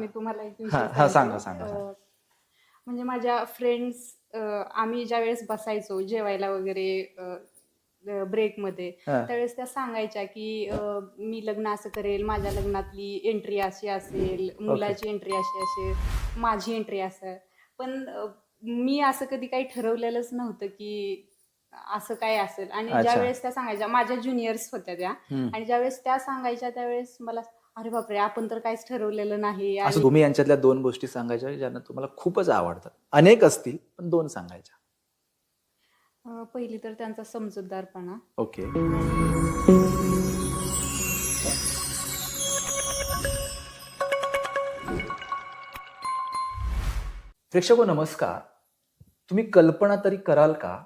मी तुम्हाला एक हा, विषय हा. सांगा, सांगा, सांगा. अं, म्हणजे माझ्या फ्रेंड्स आम्ही ज्या वेळेस बसायचो जेवायला वगैरे ब्रेकमध्ये हा. त्यावेळेस त्या सांगायच्या की अं, मी लग्न असं करेल माझ्या लग्नातली एंट्री अशी असेल मुलाची एंट्री अशी असेल माझी एंट्री असं पण अं, मी असं कधी काही ठरवलेलंच नव्हतं की असं काय असेल आणि अच्छा. ज्या वेळेस त्या सांगायच्या माझ्या ज्युनियर्स होत्या त्या हम्म. आणि ज्यावेळेस त्या सांगायच्या त्यावेळेस मला अरे बापरे आपण तर काहीच ठरवलेलं नाही असं तुम्ही यांच्यातल्या दोन गोष्टी सांगायच्या ज्यांना तुम्हाला खूपच आवडतात. अनेक असतील पण दोन सांगायच्या. अं, पहिली तर त्यांचा समजूतदारपणा. ओके. प्रेक्षको नमस्कार. तुम्ही कल्पना तरी कराल का?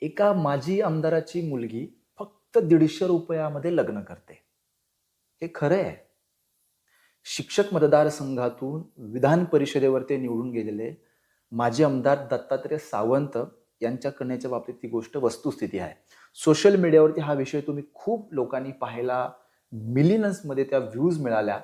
एका माजी आमदाराची मुलगी फक्त दीडशे रुपयामध्ये लग्न करते. हे खरं आहे. शिक्षक मतदारसंघातून विधान परिषदेवर ते निवडून गेलेले माजी आमदार दत्तात्रय सावंत यांच्या करण्याच्या बाबतीत ती गोष्ट वस्तुस्थिती आहे. सोशल मीडियावरती हा विषय तुम्ही खूप लोकांनी पाहिला मिलियन्समध्ये त्या व्ह्यूज मिळाल्या.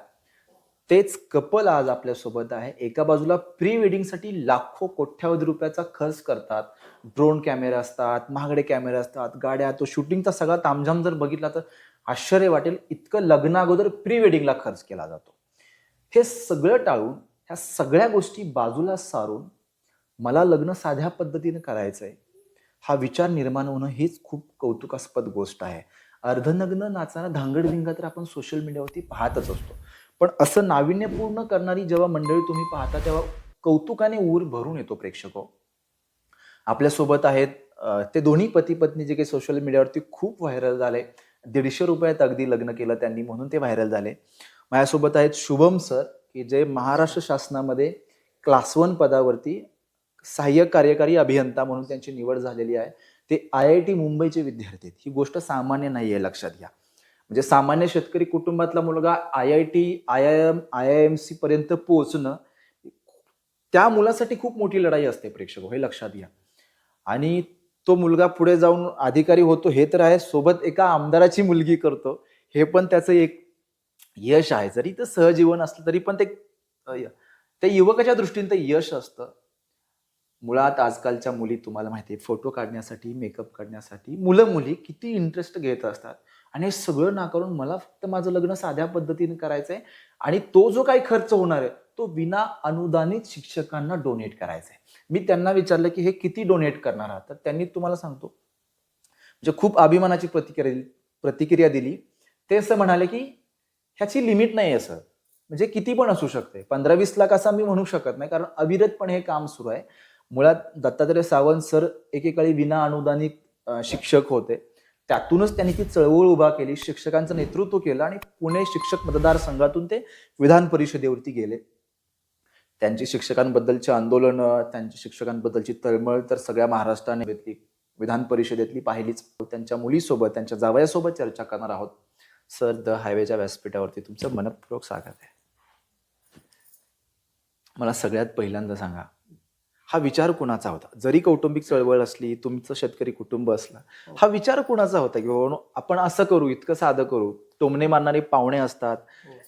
तेच कपल आज आपल्यासोबत आहे. एका बाजूला प्री वेडिंगसाठी लाखो कोट्यावधी रुपयाचा खर्च करतात. ड्रोन कॅमेरे असतात महागडे कॅमेरे असतात गाड्या तो शूटिंगचा सगळा तामझाम जर बघितला तर आश्चर्य वाटेल इतकं लग्नागोदर प्री वेडिंगला खर्च केला जातो. हे सगळं टाळून ह्या सगळ्या गोष्टी बाजूला सारून मला लग्न साध्या पद्धतीनं करायचं आहे हा विचार निर्माण होणं हीच खूप कौतुकास्पद गोष्ट आहे. अर्धनग्न नाचताना धांगडधिंगा तर आपण सोशल मीडियावरती पाहतच असतो. पण असं नाविन्यपूर्ण करणारी जेव्हा मंडळी तुम्ही पाहता तेव्हा कौतुकाने ऊर भरून येतो प्रेक्षको. आपल्यासोबत आहेत ते दोन्ही पती पत्नी जे काही सोशल मीडियावरती खूप व्हायरल झाले. दीडशे रुपयात अगदी लग्न केलं त्यांनी म्हणून ते व्हायरल झाले. माझ्यासोबत आहेत शुभम सर की जे महाराष्ट्र शासनामध्ये क्लास वन पदावरती सहाय्यक कार्यकारी अभियंता म्हणून त्यांची निवड झालेली आहे. ते आय आय टी मुंबईचे विद्यार्थी आहेत. ही गोष्ट सामान्य नाही आहे लक्षात घ्या. म्हणजे सामान्य शेतकरी कुटुंबातला मुलगा I I T I I M I I M C पर्यंत पोहोचणं त्या मुलासाठी खूप मोठी लढाई असते प्रेक्षक हो, हे लक्षात घ्या. आणि तो मुलगा पुढे जाऊन अधिकारी होतो हे तर आहे. सोबत एका आमदाराची मुलगी करतो. हे पण त्याचं एक यश आहे. जरी ते सहजीवन असलं तरी पण ते ते युवकाच्या दृष्टीने ते यश असतं. मुळात आजकालच्या मुली तुम्हाला माहिती आहे फोटो काढण्यासाठी मेकअप करण्यासाठी मुलं मुली किती इंटरेस्ट घेत असतात. आणि हे सगळं नाकारून मला फक्त माझं लग्न साध्या पद्धतीने करायचं आहे आणि तो जो काही खर्च होणार आहे तो विना अनुदानित शिक्षकांना डोनेट करायचा आहे मी त्यांना विचारलं की हे किती डोनेट करणार आहात? तर त्यांनी तुम्हाला सांगतो. म्हणजे खूप अभिमानाची प्रतिक्रिया दिली प्रतिक्रिया दिली. ते असं म्हणाले की ह्याची लिमिट नाही आहे सर म्हणजे किती पण असू शकते. पंधरा वीस लाख असं मी म्हणू शकत नाही कारण अविरतपणे हे काम सुरू आहे. मुळात दत्तात्रय सावंत सर एकेकाळी विना अनुदानित शिक्षक होते. त्यातूनच त्यांनी ती चळवळ उभा केली शिक्षकांचं नेतृत्व केलं आणि पुणे शिक्षक मतदारसंघातून ते विधान परिषदेवरती गेले. त्यांची शिक्षकांबद्दलची आंदोलनं त्यांची शिक्षकांबद्दलची तळमळ तर सगळ्या महाराष्ट्राने घेतली. विधान परिषदेतली पाहिलीच त्यांच्या मुलीसोबत त्यांच्या जावयासोबत चर्चा करणार आहोत. सर द हायवेच्या व्यासपीठावरती तुमचं मनपूर्वक स्वागत आहे. मला सगळ्यात पहिल्यांदा सांगा हा विचार कुणाचा होता? जरी कौटुंबिक चळवळ असली तुमचं शेतकरी कुटुंब असलं हा. विचार कुणाचा होता? की बाबा आपण असं करू इतकं साधं करू टोमणे मारणारे पाहुणे असतात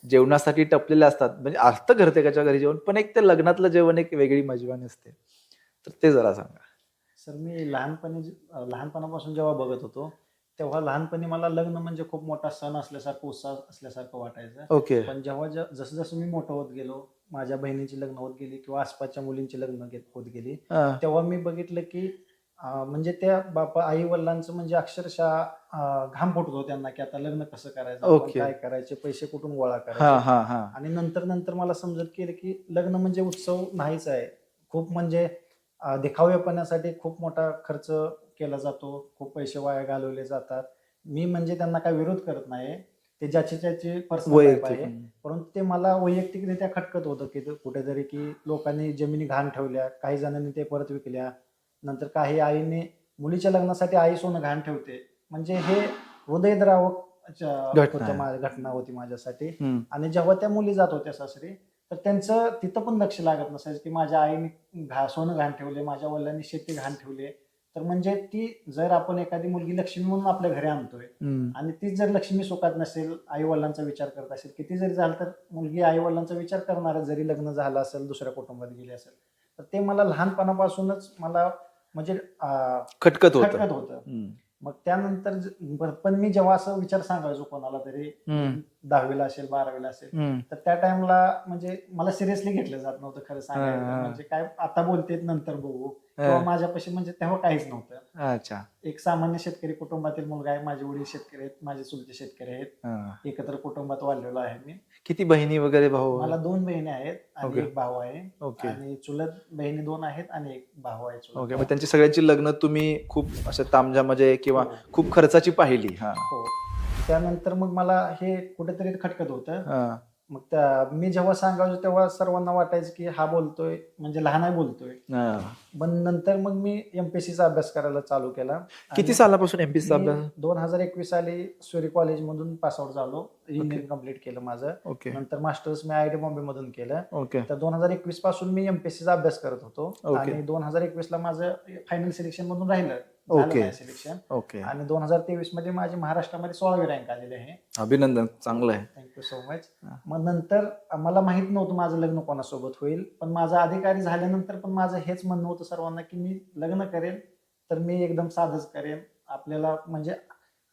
जेवणासाठी टपलेले असतात म्हणजे असतं घरतेकाच्या घरी जेवण पण एक ते लग्नातलं जेवण एक वेगळी मजवानी असते. तर ते जरा सांगा. सर मी लहानपणी लहानपणापासून जेव्हा बघत होतो तेव्हा लहानपणी मला लग्न म्हणजे खूप मोठा सण असल्यासारखं उत्साह असल्यासारखं वाटायचं. ओके. पण जेव्हा जसं जसं मी मोठं होत गेलो माझ्या बहिणीची लग्न होत गेली किंवा आसपासच्या मुलींची लग्न होत गेली. तेव्हा मी बघितलं की अं, म्हणजे त्या बापा आई वडिलांचं म्हणजे अक्षरशः अं, घाम फुटत होतो त्यांना की आता लग्न कसं करायचं? आपण. काय करायचे? पैसे कुठून गोळा हा करायचे? हा हा. आणि नंतर नंतर मला समजत केलं की लग्न म्हणजे उत्सव नाहीच आहे. खूप म्हणजे अं, दिखावेपणासाठी खूप मोठा खर्च केला जातो. खूप पैसे वाया घालवले जातात. मी म्हणजे त्यांना काय विरोध करत नाही ते ज्याची ज्याची पर्सनल वैयक्तिक आहे. परंतु ते मला वैयक्तिकरित्या खटकत होतं की ते कुठेतरी की लोकांनी जमिनी घाण ठेवल्या काही जणांनी ते परत विकल्या. नंतर काही आईने मुलीच्या लग्नासाठी आई सोनं घाण ठेवते. म्हणजे हे हृदयद्रावक घटना होतं आहे. मा- घटना होती माझ्यासाठी. हम्म. आणि जेव्हा त्या मुली जात होत्या सासरी तर त्यांचं तिथं पण लक्ष लागत नसायचं की माझ्या आईने घा सोनं घाण ठेवले माझ्या वडिलांनी शेती घाण ठेवले. तर म्हणजे ती जर आपण एखादी मुलगी लक्ष्मी म्हणून आपल्या घरी आणतोय हम्म. आणि तीच जर लक्ष्मी सुखात नसेल आई वडिलांचा विचार करत असेल किती जरी झालं तर मुलगी आई वडिलांचा विचार करणार जरी लग्न झालं असेल दुसऱ्या कुटुंबात गेली असेल तर ते मला लहानपणापासूनच मला म्हणजे अं, खटकत होतं खटकत होतं हम्म. मग त्यानंतर ज- बरं, पण मी जेव्हा असं विचार सांगायचो कोणाला तरी हम्म. दहावीला असेल बारावीला असेल हम्म. तर त्या टाइमला म्हणजे मला सिरियसली घेतलं जात नव्हतं खरं हा, सांगायचं हा. म्हणजे काय आता बोलतेत नंतर बघू किंवा. माझ्यापाशी म्हणजे तेव्हा काहीच नव्हतं. अच्छा. एक सामान्य शेतकरी कुटुंबातील मुलगा आहे माझे वडील शेतकरी आहेत माझे चुलते शेतकरी आहेत. हा. एकत्र कुटुंबात वाढलेलो आहे मी. किती बहिणी वगैरे भाऊ? मला दोन बहिणी आहेत आणि. एक भाऊ आहे. ओके. आणि चुलत बहिणी दोन आहेत आणि एक भाऊ आहे चुलत. ओके मग त्यांची सगळ्यांची लग्न तुम्ही खूप अशा तामझामध्ये किंवा हो. खूप खर्चाची पाहिली हा. हो. त्यानंतर मग मला हे कुठेतरी खटकत होतं. हा. मग त्या मी जेव्हा सांगायचो तेव्हा सर्वांना वाटायचं की हा बोलतोय म्हणजे लहान आहे बोलतोय. पण नंतर मग मी एमपीएससीचा अभ्यास करायला चालू केला. किती सालापासून एमपीसीचा अभ्यास? दोन हजार एकवीस साली सूर्य कॉलेज मधून पासआउट झालो. इंजिनिअरिंग कंप्लीट केलं माझं. ओके. नंतर मास्टर्स मी आय टी बॉम्बे मधून केलं. तर दोन हजार एकवीसपासून मी एमपीएससीचा अभ्यास करत होतो. आणि दोन हजार एकवीस ला माझं फायनल सिलेक्शन मधून राहिलं. ओके. Selection okay. आणि दोन हजार तेवीसमध्ये माझी महाराष्ट्रामध्ये सोळावी रँक आलेली आहे. अभिनंदन चांगलं आहे. थँक्यू सो मच हा. मग नंतर मला माहीत नव्हतं माझं लग्न कोणासोबत होईल पण माझं अधिकारी झाल्यानंतर पण माझं हेच म्हणणं होतं सर्वांना की मी लग्न करेन तर मी एकदम साधच करेन. आपल्याला म्हणजे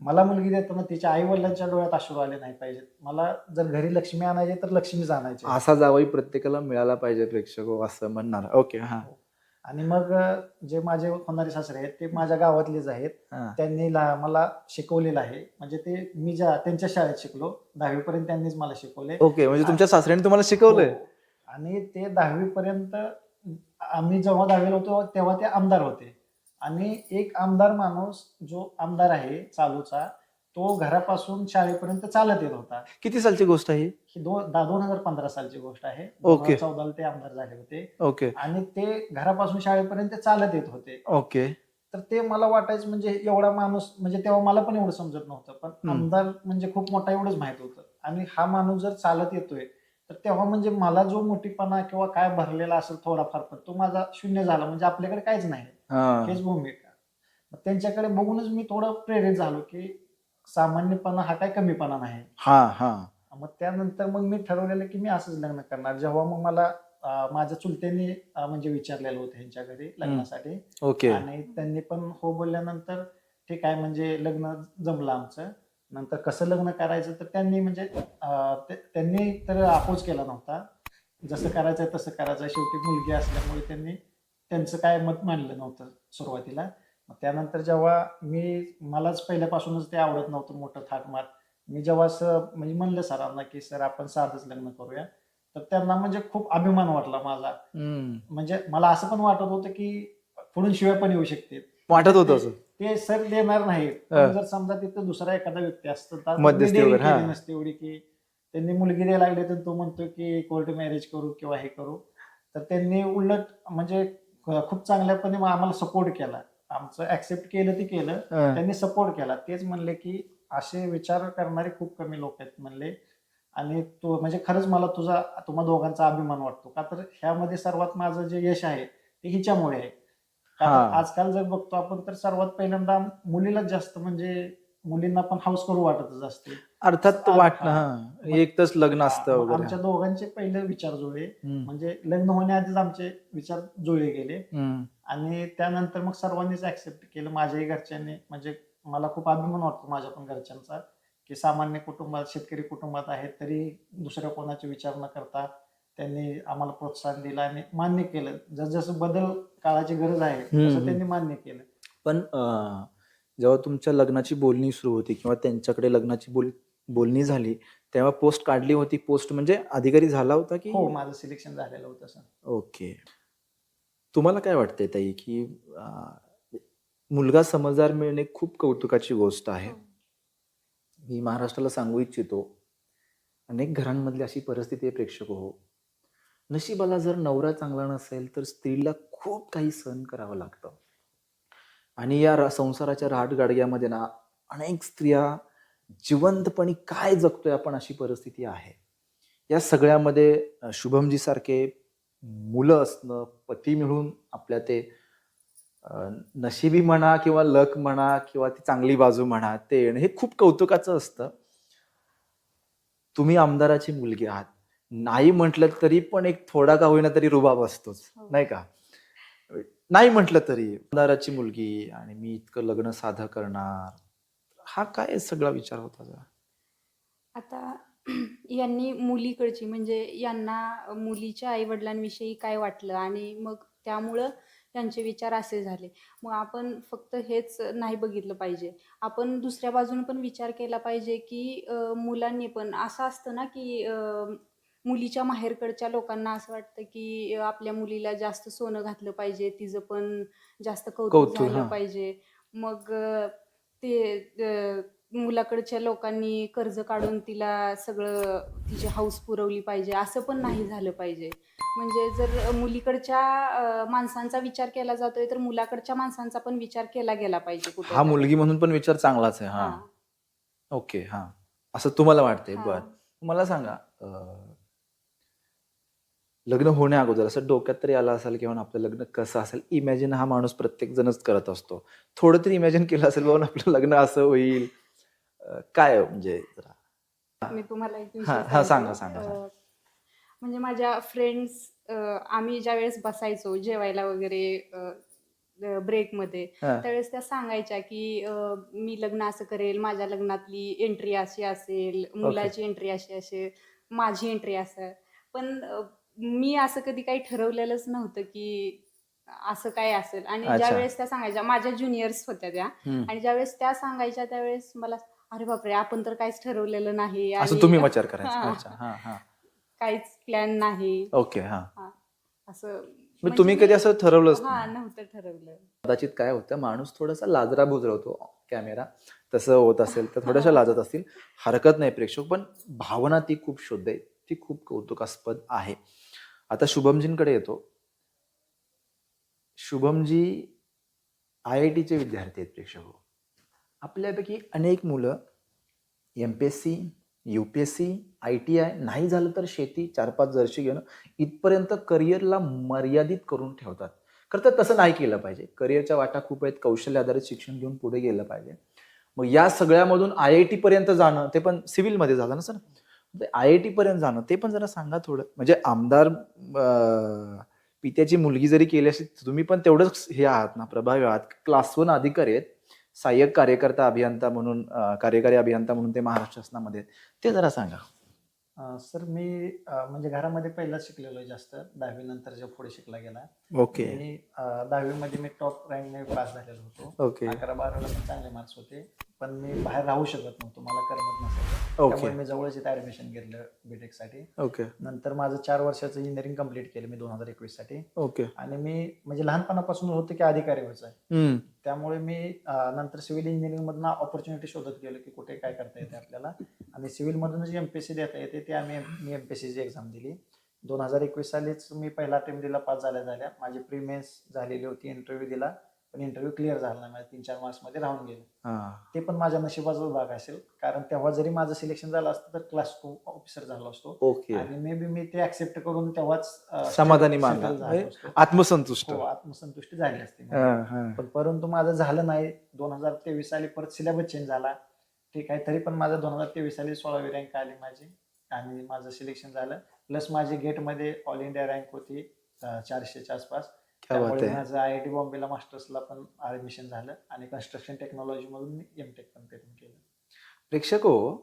मला मुलगी देताना तिच्या आई वडिलांच्या डोळ्यात अश्रू आले नाही पाहिजेत. मला जर घरी लक्ष्मी आणायची तर लक्ष्मीच आणायची असा जावई प्रत्येकाला मिळाला पाहिजे प्रेक्षक हो, असं म्हणणार. ओके हा. आणि मग जे माझे होणारे सासरे आहेत ते माझ्या गावातलेच आहेत. हा. त्यांनी ला- मला शिकवलेलं आहे. म्हणजे ते मी ज्या त्यांच्या शाळेत शिकलो. दहावीपर्यंत त्यांनीच मला शिकवले. ओके म्हणजे तुमच्या सासऱ्याने तुम्हाला शिकवलंय? हो. आणि ते दहावी पर्यंत आम्ही जेव्हा दहावीला होतो तेव्हा ते आमदार होते. आणि एक आमदार माणूस जो आमदार आहे चालूचा तो घरापासून शाळेपर्यंत चालत येत होता. किती सालची गोष्ट आहे ही? दोन दोन हजार पंधरा सालची गोष्ट आहे. ओके. चौदाला ते आमदार झाले होते. ओके. आणि ते घरापासून शाळेपर्यंत चालत येत होते. ओके. तर ते मला वाटायचं म्हणजे एवढा माणूस म्हणजे तेव्हा मला पण एवढं समजत नव्हतं पण हम्म. आमदार म्हणजे खूप मोठा एवढंच माहीत होतं. आणि हा माणूस जर चालत येतोय तर तेव्हा म्हणजे मला जो मोठीपणा किंवा काय भरलेला असेल थोडाफार पण तो माझा शून्य झाला म्हणजे आपल्याकडे काहीच नाही. हा. हेच भूमिका. मग त्यांच्याकडे बघूनच मी थोडं प्रेरित झालो की सामान्यपणा हा काय कमीपणा नाही. हा हा. मग त्यानंतर मग मी ठरवलेलं की मी असंच लग्न करणार. जेव्हा मग मला अं, माझ्या चुलत्यांनी अं, म्हणजे विचारलेलं होतं ह्यांच्या घरी लग्नासाठी. ओके. आणि त्यांनी पण हो बोलल्यानंतर ठीक आहे म्हणजे लग्न जमलं आमचं. नंतर कसं लग्न करायचं तर त्यांनी म्हणजे अं, ते- त्यांनी तर अपोज केला नव्हता. जसं करायचं तसं करायचं शेवटी मुलगी असल्यामुळे त्यांनी त्यांचं काय मत मानलं नव्हतं सुरुवातीला. त्यानंतर जेव्हा मी मलाच पहिल्यापासूनच ते आवडत नव्हतं मोठं थाटमाट मी जेव्हा असं म्हणजे म्हणलं सरांना की सर आपण साधंच लग्न करूया. तर त्यांना म्हणजे खूप अभिमान वाटला माझा. म्हणजे मला असं पण वाटत होतं की पुढून शिवाय पण येऊ शकते. वाटत होतं ते सर देणार नाहीत. हा. पण जर समजा तिथं दुसरा एखादा व्यक्ती असतो. नसते एवढी की त्यांनी मुलगी द्यायला लागली तर तो म्हणतो की कोर्ट मॅरेज करू किंवा हे करू. तर त्यांनी उलट म्हणजे खूप चांगल्यापणे आम्हाला सपोर्ट केला. आमचं ऍक्सेप्ट केलं ते केलं. हा. त्यांनी सपोर्ट केला. तेच म्हणले की असे विचार करणारे खूप कमी लोक आहेत म्हणले. आणि तो म्हणजे खरंच मला तुझा तुम्हा दोघांचा अभिमान वाटतो. का तर ह्यामध्ये सर्वात माझं जे यश आहे ते हिच्यामुळे आहे. हा. आजकाल जर बघतो आपण तर सर्वात पहिल्यांदा मुलीलाच जास्त म्हणजे मुलींना पण हाऊस करू वाटतच असते. अर्थात. वाटणं हा एक तास लग्न असतं मग वगैरे आमच्या दोघांचे पहिले विचार हम्म. म्हणजे लग्न होण्याआधीच आमचे विचार जुळले गेले हम्म. आणि त्यानंतर मग सर्वांनीच ऍक्सेप्ट केलं माझ्याही घरच्यांनी म्हणजे मला खूप अभिमान वाटतो माझ्या पण घरच्यांचा की सामान्य कुटुंबात शेतकरी कुटुंबात आहेत तरी दुसऱ्या कोणाचे विचार न करता त्यांनी आम्हाला प्रोत्साहन दिलं आणि मान्य केलं जसजसं बदल काळाची गरज आहे हम्म, तसं हम्म. त्यांनी मान्य केलं पण अं, जेव्हा तुमच्या लग्नाची बोलणी सुरू होती किंवा त्यांच्याकडे लग्नाची बोल बोलणी झाली तेव्हा पोस्ट काढली होती. पोस्ट म्हणजे अधिकारी झाला होता की? हो माझं सिलेक्शन झालेलं होतं सर. ओके. तुम्हाला काय वाटतंय ताई की अं, मुलगा समजदार मिळणे खूप कौतुकाची गोष्ट आहे. मी महाराष्ट्राला सांगू इच्छितो अनेक घरांमधली अशी परिस्थिती आहे प्रेक्षक हो. नशिबाला जर नवरा चांगला नसेल तर स्त्रीला खूप काही सहन करावं लागतं. आणि या रा- संसाराच्या राहटगाडग्यामध्ये ना अनेक स्त्रिया जिवंतपणे काय जगतोय आपण अशी परिस्थिती आहे? या सगळ्यामध्ये अ, शुभमजी सारखे मुलं असणं पती मिळून आपल्या ते नशिबी म्हणा किंवा लक म्हणा किंवा ती चांगली बाजू म्हणा ते येणं हे खूप कौतुकाचं असतं. तुम्ही आमदाराची मुलगी आहात. नाही म्हटलं तरी पण एक थोडा का होईना तरी रुबाब असतोच हो. नाही का? नाही म्हटलं तरी आमदाराची मुलगी आणि मी इतकं लग्न साधं करणार हा काय सगळा विचार होता जरा? आता यांनी मुलीकडची म्हणजे यांना मुलीच्या आईवडिलांविषयी काय वाटलं आणि मग त्यामुळं त्यांचे विचार असे झाले मग आपण फक्त हेच नाही बघितलं पाहिजे आपण दुसऱ्या बाजूने पण विचार केला पाहिजे की मुलांनी पण असं असतं ना की मुलीच्या माहेरकडच्या लोकांना असं वाटतं की आपल्या मुलीला जास्त सोनं घातलं पाहिजे तिचं पण जास्त कौतुक झालं. पाहिजे मग ते अं, मुलाकडच्या लोकांनी कर्ज काढून तिला सगळं तिची हाऊस पुरवली पाहिजे असं पण नाही झालं पाहिजे. म्हणजे जर मुलीकडच्या अं, माणसांचा विचार केला जातोय तर मुलाकडच्या माणसांचा पण विचार केला गेला पाहिजे कुठे हा मुलगी म्हणून पण विचार चांगलाच आहे हा. ओके हा. असं तुम्हाला वाटतंय बर. मला सांगा अं, लग्न होण्या अगोदर असं डोक्यात तरी आलं असेल किंवा आपलं लग्न कसं असेल इमॅजिन हा माणूस प्रत्येक जणच करत असतो. थोडं तरी इमॅजिन केलं असेल बाबा आपलं लग्न असं होईल. काय म्हणजे जरा? मी तुम्हाला एक हा, हा. सांगा, सांगा, म्हणजे माझ्या फ्रेंड्स आम्ही ज्या वेळेस बसायचो जेवायला वगैरे ब्रेकमध्ये हा, त्यावेळेस त्या सांगायच्या की मी लग्न असं करेल माझ्या लग्नातली एंट्री अशी असेल मुलाची एंट्री अशी असेल माझी एंट्री असं पण मी असं कधी काही ठरवलेलंच नव्हतं की असं काय असेल. आणि. ज्या वेळेस त्या सांगायच्या माझ्या ज्युनियर्स होत्या त्या. आणि ज्यावेळेस त्या सांगायच्या त्यावेळेस मला अरे बापरे आपण तर काहीच ठरवलेलं नाही असं तुम्ही विचार करायचा. हा, हा हा. काहीच प्लॅन नाही. ओके हा. असं म्हणजे तुम्ही कधी असं ठरवलंच हा नाही? नव्हतं ठरवलं. कदाचित काय होतं माणूस थोडासा लाजरा बुजरवतो कॅमेरा. तसं होत असेल तर थोड्याशा. लाजत असतील. हरकत नाही प्रेक्षक पण भावना ती खूप शुद्ध आहे. ती खूप कौतुकास्पद आहे. आता शुभमजींकडे येतो. शुभमजी आय आय टीचे विद्यार्थी आहेत प्रेक्षक हो. आपल्यापैकी अनेक मुलं M P S C U P S C I T I नाही झालं तर शेती चार पाच वर्षी घेणं इथपर्यंत करिअरला मर्यादित करून ठेवतात. खरं तर तसं नाही केलं पाहिजे. करिअरच्या वाटा खूप आहेत कौशल्य आधारित शिक्षण घेऊन पुढे गेलं पाहिजे. मग या सगळ्यामधून आय आय टी पर्यंत जाणं ते पण सिव्हिलमध्ये झालं ना सर? आय आय टी पर्यंत जाणं ते पण जरा सांगा थोडं. म्हणजे आमदार पित्याची मुलगी जरी केली असेल तुम्ही पण तेवढंच हे आहात ना प्रभावी आहात. क्लास वन अधिकारी आहेत. सहाय्यक कार्यकर्ता अभियंता म्हणून कार्यकारी अभियंता म्हणून ते महाराष्ट्र शासनामध्ये आहेत. ते जरा सांगा. सर मी म्हणजे घरामध्ये पहिलाच शिकलेलो आहे जास्त. दहावी नंतरच्या पुढे शिकला गेला ओके. मी अं, दहावीमध्ये मी टॉप रँकने पास झालेलो होतो. ओके. अकरा बाराला पण चांगले मार्क्स होते पण मी बाहेर राहू शकत नव्हतो मला करमत नसायचं. त्यामुळे मी जवळच इथे ऍडमिशन घेतलं बीटेकसाठी. ओके. नंतर माझं चार वर्षाचं इंजिनिअरिंग कंप्लीट केलं मी दोन हजार एकवीससाठी. ओके. आणि मी म्हणजे लहानपणापासून होतं की अधिकारी व्हायचं. त्यामुळे मी नंतर सिव्हिल इंजिनिअरिंग मधनं ऑपॉर्च्युनिटी शोधत गेलो की कुठे काय करता येते आपल्याला. आणि सिव्हिल मधूनच एमपीएससी देता येते ते आम्ही मी एमपीएससीची एक्झाम दिली. दोन हजार एकवीस सालीच मी पहिला अटेम्प्ट दिला पास झाल्या झाल्या. माझी प्रीमेन्स झालेली होती इंटरव्ह्यू दिला. पण इंटरव्ह्यू क्लिअर झाला नाही. माझ्या तीन चार मार्क्समध्ये राहून गेले. ते पण माझ्या नशिबाचा भाग असेल. कारण तेव्हा जरी माझं सिलेक्शन झालं असतं तर क्लास टू ऑफिसर झालो असतो. ओके आणि मे बी मी ते ऍक्सेप्ट करून तेव्हाच समाधानी म्हणजे. आत्मसंतुष्ट. हो आत्मसंतुष्टी झाली असते. पण परंतु माझं झालं नाही. दोन हजार तेवीस साली परत सिलेबस चेंज झाला. ठीक आहे तरी पण माझं दोन हजार तेवीस साली सोळावी रँक आली माझी. आणि माझं सिलेक्शन झालं. प्लस माझी गेटमध्ये ऑल इंडिया रँक होती चारशेच्या आसपास. त्यामुळे माझं आय आय टी बॉम्बेला मास्टर्सला पण ऍडमिशन झालं आणि कन्स्ट्रक्शन टेक्नॉलॉजी मधून मी एमटेक पण करून केलं. प्रेक्षक हो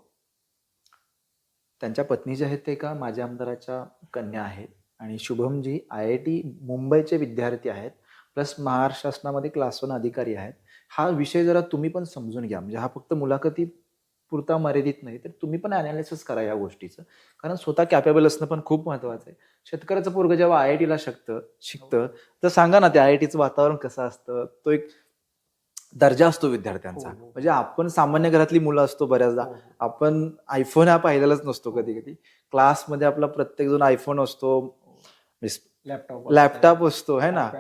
त्यांच्या पत्नी जे आहेत ते का माझ्या आमदाराच्या कन्या आहेत. आणि शुभमजी आय आय टी मुंबईचे विद्यार्थी आहेत प्लस महाराष्ट्र शासनामध्ये क्लास वन अधिकारी आहेत. हा विषय जरा तुम्ही पण समजून घ्या. म्हणजे हा फक्त मुलाखती पुरता मर्यादित नाही. तर तुम्ही पण अनालिसिस करा या गोष्टीचं. कारण स्वतः कॅपेबल असणं पण खूप महत्वाचं आहे. शेतकऱ्याचं पोरग जेव्हा आय आय टीला शकतं शिकतं तर सांगा ना त्या आय आय टीचं वातावरण कसं असतं? तो एक दर्जा असतो विद्यार्थ्यांचा. हो, हो. म्हणजे आपण सामान्य घरातली मुलं असतो बऱ्याचदा. हो. आपण आयफोन हा पाहिलेलाच नसतो कधी कधी क्लासमध्ये आपला प्रत्येक जण आयफोन असतो. लॅपटॉप लॅपटॉप असतो है ना.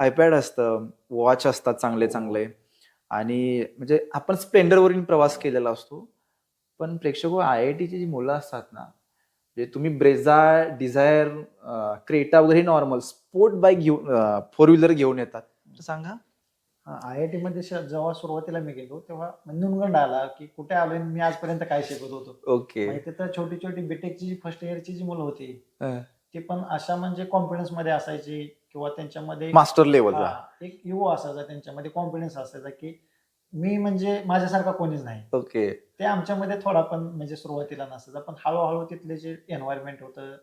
आयपॅड असतं. वॉच असतात चांगले चांगले आणि म्हणजे आपण स्प्लेंडरवरून प्रवास केलेला असतो. पण प्रेक्षक आय आय टीची जी मुलं असतात ना म्हणजे तुम्ही ब्रेझा डिझायर क्रेटा वगैरे नॉर्मल स्पोर्ट बाईक घेऊन फोर व्हीलर घेऊन येतात. तर सांगा. आय आय टी मध्ये श- जेव्हा सुरुवातीला मी गेलो तेव्हा नुनगंड आला की कुठे आलोय आणि मी आजपर्यंत काय शिकत होतो. ओके. म्हणजे तिथं छोटी छोटी बीटेकची फर्स्ट इयरची जी मुलं होती ती पण अशा म्हणजे कॉन्फिडन्समध्ये असायची किंवा त्यांच्यामध्ये मास्टर लेवलला हा, एक युवा असायचा त्यांच्यामध्ये कॉन्फिडन्स असायचा की मी म्हणजे माझ्यासारखा कोणीच नाही. ओके. ते आमच्यामध्ये थोडा पण म्हणजे सुरुवातीला नसायचा पण हळूहळू तिथले जे एन्व्हायरमेंट होतं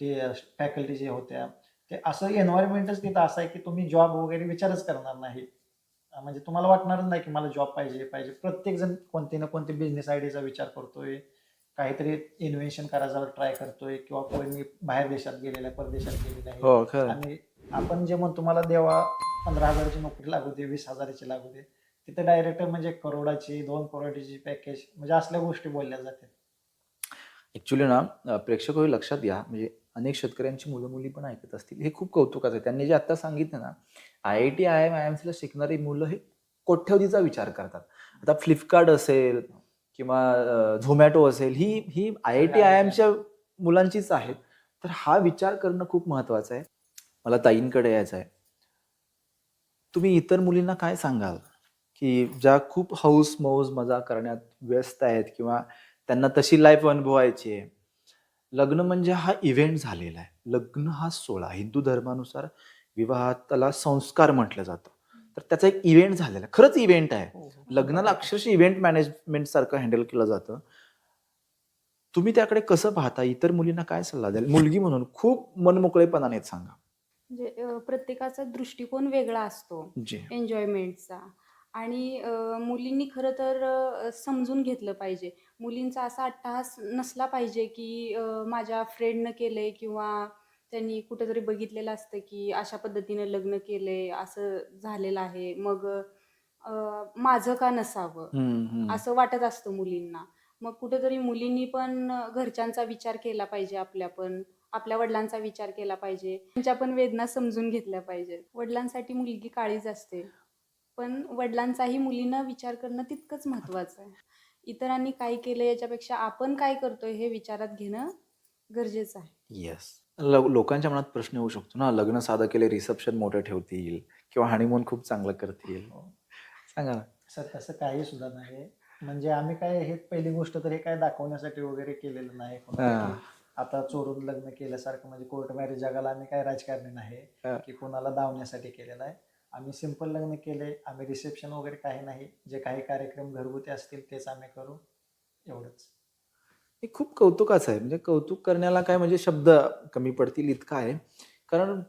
ते फॅकल्टी जे होत्या ते असं एन्व्हायरमेंटच तिथं असं आहे की तुम्ही जॉब वगैरे विचारच करणार नाही. म्हणजे तुम्हाला वाटणारच नाही की मला जॉब पाहिजे पाहिजे. प्रत्येक जण कोणते ना कोणते बिझनेस आयडियाचा विचार करतोय. काहीतरी इन्व्हेन्शन करायचा ट्राय करतोय किंवा कोणी बाहेर देशात गेलेला परदेशात गेलेला आहे. हो आणि आपण जे म्हणतो मला देवा पंधरा हजाराची नोकरी लागू दे वीस हजाराची लागू दे तिथे डायरेक्ट म्हणजे करोडाची दोन करोडाची पॅकेज म्हणजे असल्या गोष्टी बोलल्या जातात. ऍक्च्युली ना प्रेक्षक हो, हे लक्षात घ्या. म्हणजे अनेक शेतकऱ्यांची मुलं मुली पण ऐकत असतील. हे खूप कौतुकाचं आहे. त्यांनी जे आता सांगितलं ना I I T I M I M सीला शिकणारी मुलं हे कोट्यवधीचा विचार करतात. आता फ्लिपकार्ट असेल किंवा झोमॅटो असेल ही ही आय आय टी आय एमच्या मुलांचीच आहेत. तर हा विचार करणं खूप महत्वाचं आहे. मला ताईंकडे यायचं आहे. तुम्ही इतर मुलींना काय सांगाल? की ज्या खूप हौस मौज मजा करण्यात व्यस्त आहेत किंवा त्यांना तशी लाईफ अनुभवायची आहे. लग्न म्हणजे हा इव्हेंट झालेला आहे. लग्न हा सोहळा. हिंदू धर्मानुसार विवाहाला संस्कार म्हटलं जातं. तर त्याचा एक इव्हेंट झालेला आहे. खरंच इव्हेंट आहे. लग्नाला अक्षरशः इव्हेंट मॅनेजमेंट सारखं हँडल केलं जातं. तुम्ही त्याकडे कसं पाहता? इतर मुलींना काय सल्ला द्याल? मुलगी म्हणून खूप मनमोकळेपणाने सांगा. म्हणजे प्रत्येकाचा दृष्टिकोन वेगळा असतो. एन्जॉयमेंटचा आणि मुलींनी खरं तर समजून घेतलं पाहिजे. मुलींचा असा अट्टहास नसला पाहिजे की माझ्या फ्रेंडनं केलंय किंवा त्यांनी कुठंतरी बघितलेलं असतं की अशा पद्धतीनं लग्न केलंय असं झालेलं आहे. मग माझं का नसावं. असं वाटत असतं मुलींना. मग कुठेतरी मुलींनी पण घरच्यांचा विचार केला पाहिजे आपल्या पण आपल्या वडिलांचा विचार केला पाहिजे. त्यांच्या पण वेदना समजून घेतल्या पाहिजेत. वडिलांसाठी मुलगी काळीच असते. पण वडिलांचाही मुलीनं विचार करणं तितकंच महत्त्वाचं आहे. इतरांनी काय केलं याच्यापेक्षा आपण काय करतोय हे विचारात घेणं गरजेचं आहे. येस लोकांच्या मनात प्रश्न येऊ शकतो ना लग्न साधं केले रिसेप्शन मोठं ठेवतील किंवा हनीमून खूप चांगलं करतील. सांगा ना. सर तसं काही सुद्धा नाही. म्हणजे आम्ही काय हे पहिली गोष्ट तर हे काय दाखवण्यासाठी वगैरे केलेलं नाही कोणाला. हा. आता चोरून लग्न केल्यासारखं म्हणजे कोर्ट मॅरेज जगाला आम्ही काय राजकारणी नाही हा. की कोणाला दावण्यासाठी केलेलं आहे. आम्ही सिंपल लग्न केले. आम्ही रिसेप्शन वगैरे काही नाही. जे काही कार्यक्रम घरगुती असतील तेच आम्ही करू. एवढंच. हे खूप कौतुकाचं आहे. म्हणजे कौतुक करण्याला काय म्हणजे शब्द कमी पडतील इतका आहे. कारण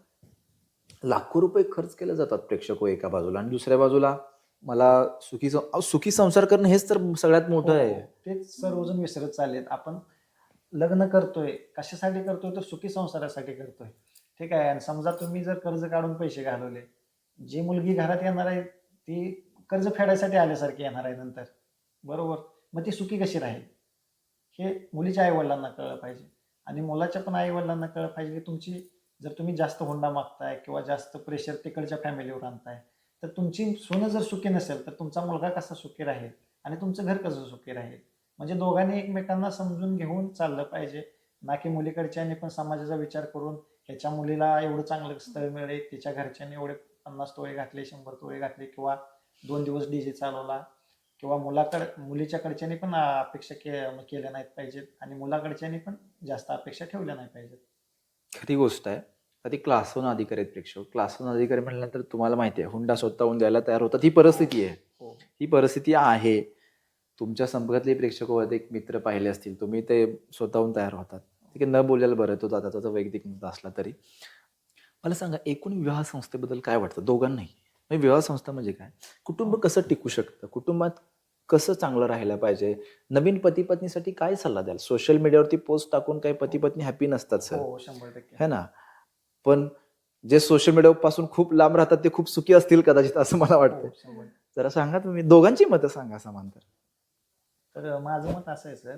लाखो रुपये खर्च केले जातात प्रेक्षक हो एका बाजूला आणि दुसऱ्या बाजूला मला सुखी सं- अहो, सुखी संसार करणं हेच तर सगळ्यात मोठं आहे. हो, तेच सर्वजण विसरत चाललेत. आपण लग्न करतोय. कशासाठी करतोय? तर सुखी संसारासाठी करतोय. ठीक आहे. आणि समजा तुम्ही जर कर्ज काढून पैसे घालवले जी मुलगी घरात येणार आहे ती कर्ज फेडायसाठी आल्यासारखी येणार आहे नंतर. बरोबर? मग ती सुखी कशी राहील? हे मुलीच्या आईवडिलांना कळलं पाहिजे. आणि मुलाच्या पण आईवडिलांना कळलं पाहिजे की तुमची जर तुम्ही जास्त हुंडा मागताय किंवा जास्त प्रेशर तिकडच्या फॅमिलीवर आणताय तर तुमची सोनं जर सुखी नसेल तर तुमचा मुलगा कसा सुखी राहील? आणि तुमचं घर कसं सुखी राहील? म्हणजे दोघांनी एकमेकांना समजून घेऊन चाललं पाहिजे. ना की मुलीकडच्यांनी पण समाजाचा विचार करून ह्याच्या मुलीला एवढं चांगलं स्थळ मिळेल तिच्या घरच्यांनी एवढे पन्नास तोळे घातले शंभर तोळे घातले किंवा दोन दिवस डीजे चालवला किंवा मुलाकड मुलीच्या कडच्यांनी पण अपेक्षा के केल्या नाहीत पाहिजेत आणि मुलाकडच्यांनी पण जास्त अपेक्षा ठेवल्या नाही पाहिजेत. खरी गोष्ट आहे. आता ती क्लास वन अधिकारी आहेत प्रेक्षक. क्लास वन अधिकारी म्हटल्यानंतर तुम्हाला माहिती आहे हुंडा स्वतःहून द्यायला तयार होतात. ही परिस्थिती आहे. हो. ही परिस्थिती आहे. तुमच्या संपर्कातले प्रेक्षक होते एक मित्र पाहिले असतील तुम्ही ते स्वतःहून तयार होतात. ठीक आहे न बोलायला बरं तो दादा त्याचा वैयक्तिक मुद्दा असला तरी. मला सांगा एकूण विवाह संस्थेबद्दल काय वाटतं? दोघांनाही. म्हणजे विवाह संस्था म्हणजे काय? कुटुंब कसं टिकू शकतं? कुटुंबात कसं चांगलं राहायला पाहिजे? नवीन पती पत्नीसाठी काय सल्ला द्याल? सोशल मीडियावरती पोस्ट टाकून काही पती पत्नी हॅपी नसतात सर. हो शंभर टक्के. है ना? पण जे सोशल मीडिया पासून खूप लांब राहतात ते खूप सुखी असतील कदाचित असं मला वाटतं. हो, शंभर. जरा सांगा तुम्ही दोघांची मतं सांगा समांतर. तर माझं मत असं आहे सर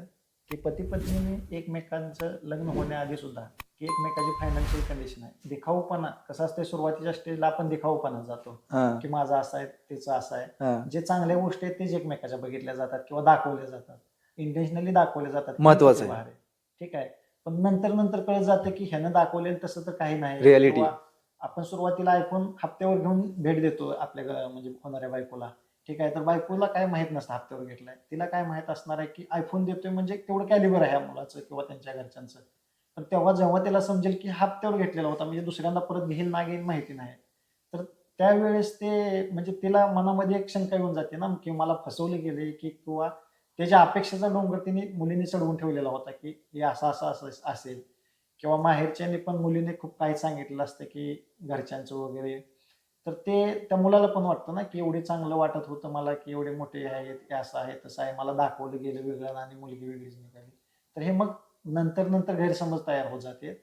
की पती पत्नीने एकमेकांचं लग्न होण्याआधी सुद्धा की एकमेकाची फायनान्शियल कंडिशन आहे. दिखाऊपणा कसं असते सुरुवातीच्या स्टेजला आपण दिखाऊपणा जातो. हा, की माझा असा आहे तिचं असं आहे. हा. जे चांगल्या गोष्टी आहेत तेच एकमेकाच्या बघितल्या जातात किंवा दाखवल्या जातात. इंटेन्शनली दाखवले जातात. की महत्वाचं आहे. बाहेर. आहे. ठीक आहे? पण नंतर नंतर कळत जातं की ह्यानं दाखवले तसं तर काही नाही. Reality. किंवा आपण सुरुवातीला आयफोन हप्त्यावर घेऊन भेट देतो आपल्या घ- म्हणजे होणाऱ्या बायकोला. ठीक आहे? तर बायकोला काय माहीत नसतं हप्त्यावर घेतलाय. तिला काय माहीत असणार आहे की आयफोन देतोय म्हणजे तेवढं कॅलिबर आहे या मुलाचं किंवा त्यांच्या घरच्यांचं. पण तेव्हा जेव्हा त्याला समजेल की हप्त्यावर घेतलेला होता म्हणजे दुसऱ्यांदा परत घेईल ना घेईल माहिती नाही. तर त्यावेळेस ते म्हणजे तिला मनामध्ये एक शंका येऊन जाते ना की मला फसवले गेले की किंवा त्याच्या अपेक्षेचा डोंगर तिने मुलीने चढवून ठेवलेला होता की हे असं असं असं असेल. किंवा माहेरच्याने पण मुलीने खूप काही सांगितलं असतं की घरच्यांचं वगैरे. तर ते त्या मुलाला पण वाटतं ना की एवढे चांगलं वाटत होतं मला की एवढे मोठे आहेत हे असं आहे तसं आहे मला दाखवलं गेलं वेगळं आणि मुलगी वेगळीच निघाली. तर हे मग नंतर नंतर गैरसमज तयार होत जाते.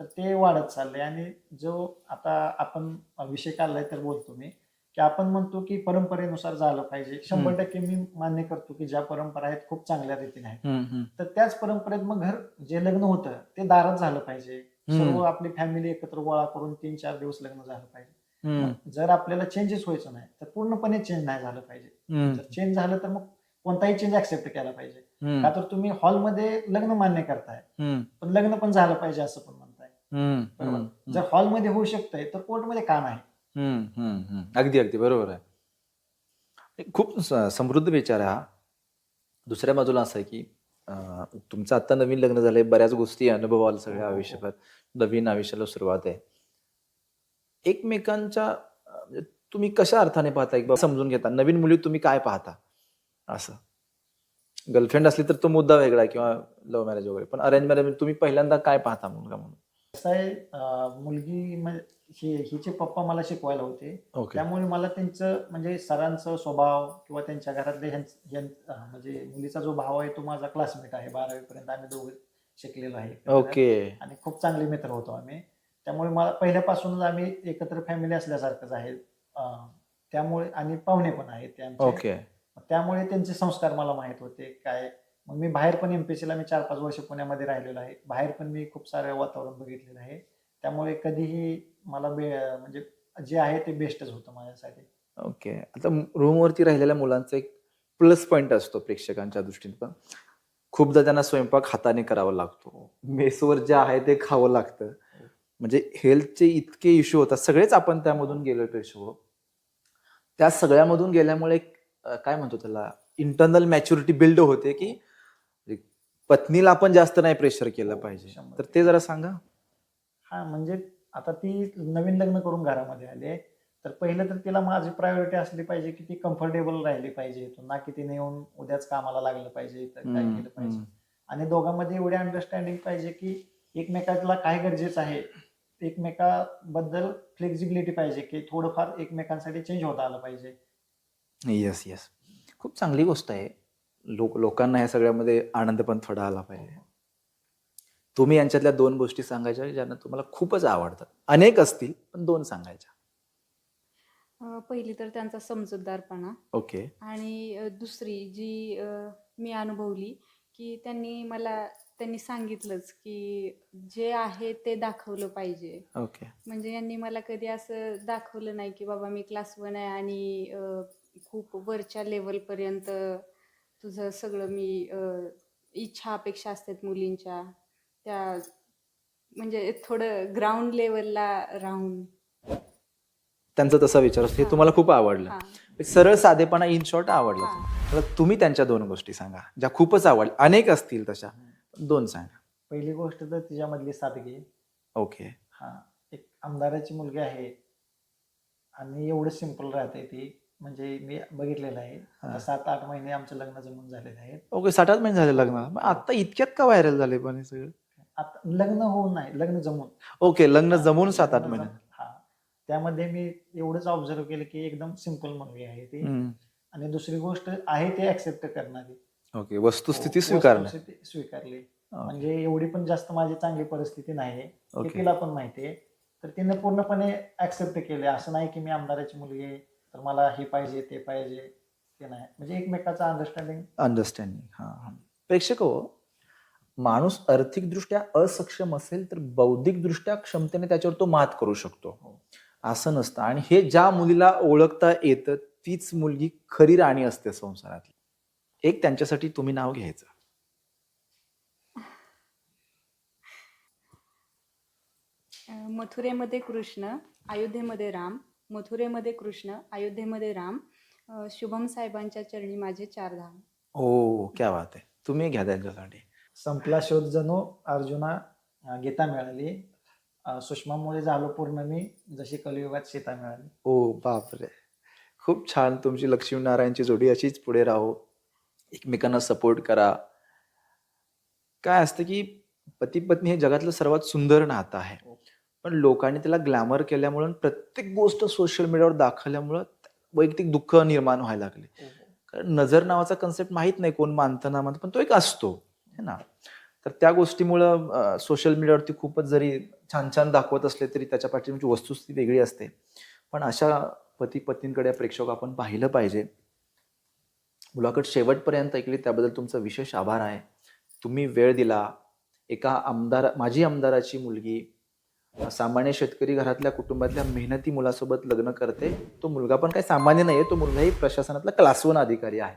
तर ते वाढत चाललंय आणि जो आता आपण विषय काढलाय तर बोलतो मी की आपण म्हणतो की परंपरेनुसार झालं पाहिजे. शंभर टक्के मी मान्य करतो की ज्या परंपरा आहेत खूप चांगल्या रीतीने आहेत. तर त्याच परंपरेत मग घर जे लग्न होतं ते दारात झालं पाहिजे. सर्व आपली फॅमिली एकत्र गोळा करून तीन चार दिवस लग्न झालं पाहिजे. जर आपल्याला चेंजेस व्हायचं नाही तर पूर्णपणे चेंज नाही झालं पाहिजे. जर चेंज झालं तर मग कोणताही चेंज ऍक्सेप्ट केला पाहिजे. का तर तुम्ही हॉलमध्ये लग्न मान्य करताय. पण लग्न पण झालं पाहिजे असं पण म्हणताय. बरोबर? जर हॉलमध्ये होऊ शकतंय तर कोर्टमध्ये का नाही. अगदी अगदी. बरोबर आहे. खूप समृद्ध विचार हा. दुसऱ्या बाजूला असं आहे की तुमचं आता नवीन लग्न झालंय बऱ्याच गोष्टी अनुभव आला सगळ्या हो, हो. आयुष्यभर नवीन आयुष्याला सुरुवात आहे. एकमेकांच्या म्हणजे तुम्ही कशा अर्थाने पाहता? एक समजून घेता. नवीन मुली तुम्ही काय पाहता? असं. गर्लफ्रेंड असली तर तो मुद्दा वेगळा किंवा लव्ह मॅरेज वगैरे. पण अरेंज मॅरेज तुम्ही पहिल्यांदा काय पाहता मुलगा म्हणून? कसं आहे मुलगी म्हणजे हि- हिचे पप्पा मला शिकवायला होते. ओके. त्यामुळे मला त्यांचं म्हणजे सरांचं स्वभाव किंवा त्यांच्या घरातले ह्यांच- ह्यां- अं, म्हणजे मुलीचा जो भाव आहे तो माझा क्लासमेट आहे. बारावी पर्यंत आम्ही दोघे शिकलेलो आहे ओके. आणि खूप चांगले मित्र होतो आम्ही. त्यामुळे मला पहिल्यापासूनच आम्ही एकत्र फॅमिली असल्यासारखंच आहे. अं, त्यामुळे आणि पाहुणे पण आहेत ते आमचे. ओके. त्यामुळे त्यांचे संस्कार मला माहीत होते काय? मग मी बाहेर पण एमपीसीला मी चार पाच वर्ष पुण्यामध्ये राहिलेलो आहे. बाहेर पण मी खूप सारे वातावरण बघितलेलं आहे. त्यामुळे कधीही मला बे म्हणजे जे आहे ते बेस्टच होतं माझ्यासाठी. ओके. आता रूमवरती राहिलेल्या मुलांचा एक प्लस पॉईंट असतो प्रेक्षकांच्या दृष्टीने पण. खूपदा त्यांना स्वयंपाक हाताने करावा लागतो. मेसवर जे आहे ते खावं लागतं. म्हणजे हेल्थचे इतके इश्यू होतात. सगळेच आपण त्यामधून गेलो प्रेक्षक त्या सगळ्यामधून गेल्यामुळे एक, अं, काय म्हणतो त्याला? इंटरनल मॅच्युरिटी बिल्ड होते की म्हणजे पत्नीला आपण जास्त नाही प्रेशर केलं हो, पाहिजे. शंभर तर ते जरा सांगा. हा म्हणजे आता ती नवीन लग्न करून घरामध्ये आले. तर पहिलं तर तिला माझी प्रायोरिटी असली पाहिजे की ती कम्फर्टेबल राहिली पाहिजे ना की तिने येऊन उद्याच कामाला लागलं पाहिजे तर काय हम्म, केलं पाहिजे. हम्म. आणि दोघांमध्ये एवढी अंडरस्टँडिंग पाहिजे की एकमेकाला काय गरजेचं आहे. एकमेकाबद्दल फ्लेक्झिबिलिटी पाहिजे की थोडंफार एकमेकांसाठी चेंज होता आलं पाहिजे. येस येस खूप चांगली गोष्ट आहे. लोक लोकांना ह्या सगळ्यामध्ये आनंद पण थोडा आला पाहिजे. तुम्ही यांच्यातल्या दोन गोष्टी सांगायच्या ज्यांना तुम्हाला खूपच आवडतात. अनेक असतील पण दोन सांगायच्या. अं, पहिली तर त्यांचा समजूतदारपणा. ओके. आणि अ, दुसरी जी अ, मी अनुभवली की त्यांनी मला त्यांनी सांगितलंच की जे आहे ते दाखवलं पाहिजे. ओके. म्हणजे यांनी मला कधी असं दाखवलं नाही की बाबा मी क्लास वन आहे आणि अ, खूप वरच्या लेवलपर्यंत तुझं सगळं मी इच्छा अपेक्षा असतात मुलींच्या. त्या म्हणजे थोडं ग्राउंड लेवलला राहून. त्यांचा तसा विचार असतो. हे. तुम्हाला खूप आवडलं. हां. सरळ साधेपणा इन शॉर्ट आवडला. हां. तर तुम्ही त्यांच्या दोन गोष्टी सांगा ज्या खूपच आवडल्या अनेक असतील तशा. दोन सांगा. पहिली गोष्ट तर तिच्यामधली सादगी. ओके. हा. एक आमदाराची मुलगी आहे आणि एवढं सिंपल राहते ती. म्हणजे मी बघितलेलं आहे. हा. सात आठ महिने आमचं लग्न जमून झालेलं आहे. ओके साठ आठ महिने झाले लग्न. मग आता इतक्यात का व्हायरल झाले पण हे सगळं? आता लग्न होऊन नाही लग्न जमून. ओके लग्न जमून सात आठ महिने. हा. त्यामध्ये मी एवढंच ऑब्झर्व केलं की एकदम सिंपल मुलगी आहे ती. आणि दुसरी गोष्ट आहे ते ऍक्सेप्ट करणारी. ओके वस्तुस्थिती हो, स्वीकारली. ओके. म्हणजे एवढी पण जास्त माझी चांगली परिस्थिती नाही हे ओके. तिला पण माहिती आहे तर तिने पूर्णपणे ऍक्सेप्ट केले. असं नाही की मी आमदाराची मुलगी आहे. तर मला हे पाहिजे ते पाहिजे ते नाही. म्हणजे एकमेकाचं अंडरस्टँडिंग अंडरस्टँडिंग हा हा. प्रेक्षक हो माणूस आर्थिकदृष्ट्या असक्षम असेल तर बौद्धिकदृष्ट्या क्षमतेने त्याच्यावर तो मात करू शकतो. असं नसतं. आणि हे ज्या मुलीला ओळखता येतं तीच मुलगी खरी राणी असते संसारातली. एक त्यांच्यासाठी तुम्ही नाव घ्यायचं. मथुरेमध्ये कृष्ण अयोध्येमध्ये राम मथुरेमध्ये कृष्ण अयोध्येमध्ये राम. शुभम साहेबांच्या चरणी माझे चार धाम. ओ क्या बात आहे. तुम्ही घ्या त्यांच्यासाठी. संपला शोध जणू अर्जुना अं, गीता मिळाली. अं, सुषमामुळे झालो पूर्ण मी जशी कलियुगात सीता मिळाली. ओ बापरे. खूप छान तुमची लक्ष्मीनारायणची जोडी अशीच पुढे राहो. एकमेकांना सपोर्ट करा. काय असतं की पती पत्नी हे जगातलं सर्वात सुंदर नातं आहे. पण लोकांनी त्याला ग्लॅमर केल्यामुळं आणि प्रत्येक गोष्ट सोशल मीडियावर दाखवल्यामुळं वैयक्तिक दुःख निर्माण व्हायला लागले. कारण नजर नावाचा कन्सेप्ट माहीत नाही कोण मानतं ना मानतं पण तो एक असतो है ना? तर त्या गोष्टीमुळं सोशल मीडियावरती खूपच जरी छान छान दाखवत असले तरी त्याच्या पाठीमागची वस्तुस्थिती वेगळी असते. पण अशा पती पत्नींकडे प्रेक्षक आपण पाहिलं पाहिजे. मुलाखत शेवटपर्यंत ऐकली त्याबद्दल तुमचा विशेष आभार आहे. तुम्ही वेळ दिला. एका आमदार माजी आमदाराची मुलगी सामान्य शेतकरी घरातल्या कुटुंबातल्या मेहनती मुलासोबत लग्न करते. तो मुलगा पण काही सामान्य नाही आहे तो मुलगाही प्रशासनातला क्लास वन अधिकारी आहे.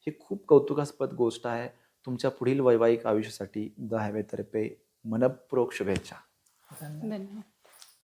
ही खूप कौतुकास्पद गोष्ट आहे. तुमच्या पुढील वैवाहिक आयुष्यासाठी द हॅवेतर्फे मनपूर्वक शुभेच्छा. धन्यवाद.